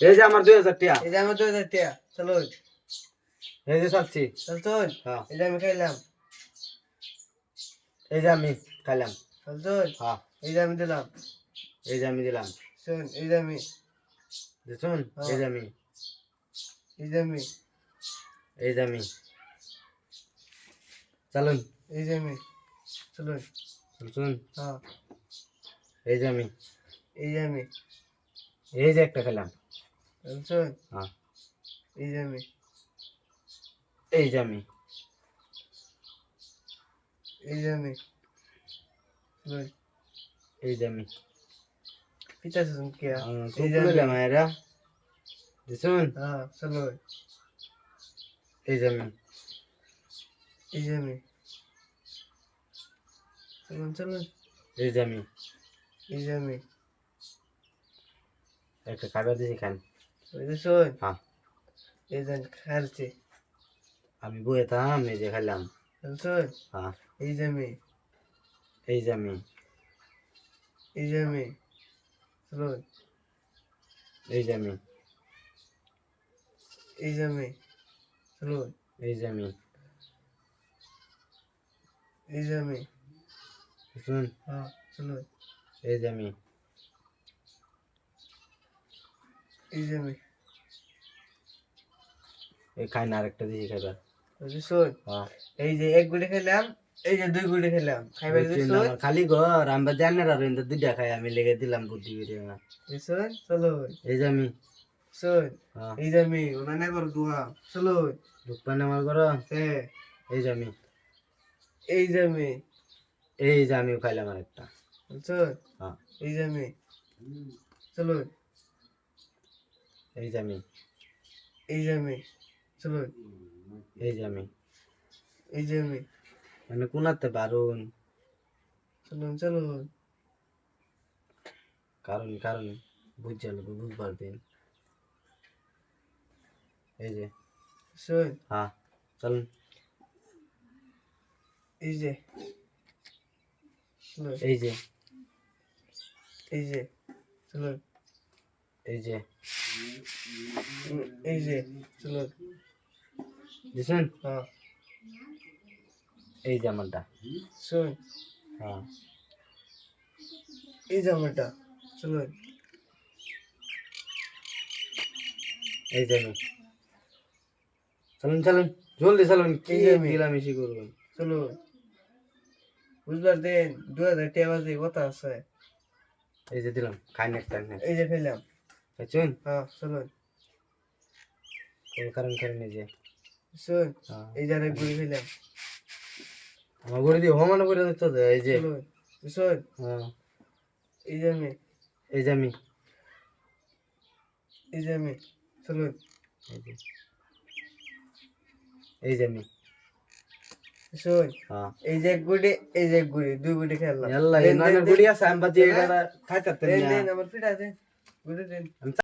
এই যে আমার দুই হাজার টিয়া এই যে আমার দুই হাজার টাকা চলো এই যে চাচ্ছি চল চল হ্যাঁ এই যে আমি খাইলাম এই যে আমি খাইলাম চল চল হ্যাঁ এই যে আমি দিলাম এই যে আমি দিলাম শোন এই যে আমি দেখুন এই যে আমি এই যে আমি এই যে আমি চালুন এই যে আমি চলো শুন হ্যাঁ এই যে আমি এই যে আমি এই যে একটা খেলাম হ্যাঁ। এই যে আমি। এই যে আমি। এই যে আমি। এই যে আমি। পিতা শুন কে এই যে আমি। এরা দেখুন হ্যাঁ চলো এই যে আমি। এই যে আমি। চলুন চলুন। এই যে আমি। এই যে আমি। একটা খাবার দিয়েছি খান। শোন হ্যাঁ এই যে খালছে আমি বয়ে থাম এই যে খাইলাম শোন হ্যাঁ এই আমি এই আমি এই আমি চলুন এই আমি এই আমি চলুন এই আমি এই আমি শুন হ্যাঁ চলুন এই আমি এই এই খাই না আরেকটা দিয়েছি খাইবার ওই যে শোন হ্যাঁ এই যে এক গুলি খেলাম এই যে দুই গুলি খেলাম খাইবার বুঝছেন, খালি ঘর আমরা জানি আর কিন্তু দুইটা খাই আমি লেগে দিলাম বুদ্ধি করে চলুন এই যে আমি শোন হ্যাঁ এই যে আমি ওনা না করো দুয়া চলুন ঢুকবেন আমার ঘর হ্যাঁ এই যে আমি এই যে আমি এই যে আমিও খাইলাম আরেকটা হ্যাঁ এই যে আমি চলুন এই যে আমি এই যে আমি চলুন এই যে আমি। এই যে আমি। মানে কোনাতে পারুন চলুন চলুন। কারণ কারণ। বুঝছে লোক বুঝবার দিন। এই যে। শোন হ্যাঁ চলুন। এই যে। এই যে। এই যে। চলুন। এই যে। এই যে। চলুন। দিছেন? হ্যাঁ। এই আমারটা। শোন হ্যাঁ। এই যে আমারটা চলুন এই আমি। চলুন চলুন জলদি চলুন কি। মিলামিশি করবেন? চলুন। বুঝবার দেন দু হাজার টাকা বাজে কথা আছে। এই যে দিলাম খাই না একটা। এই যে খেলাম বুঝছেন হ্যাঁ চলুন। কারণ কারণ এই যে। শোন হ্যাঁ এই যে আরেক গুলি খেলাম আমার ঘরে দিয়ে হোমানো করে দিতে এই যে। শোন হ্যাঁ। এই আমি। এই আমি। এই আমি চলুন এই যে। এই যে আমি। শোন হ্যাঁ। এই যে গুলি এই যে এক গুলি দুই গুলি খেললাম গুড়ি আছে আমি বাজি খাইতে দেন আমার ফিটা দেন গুলি দেন।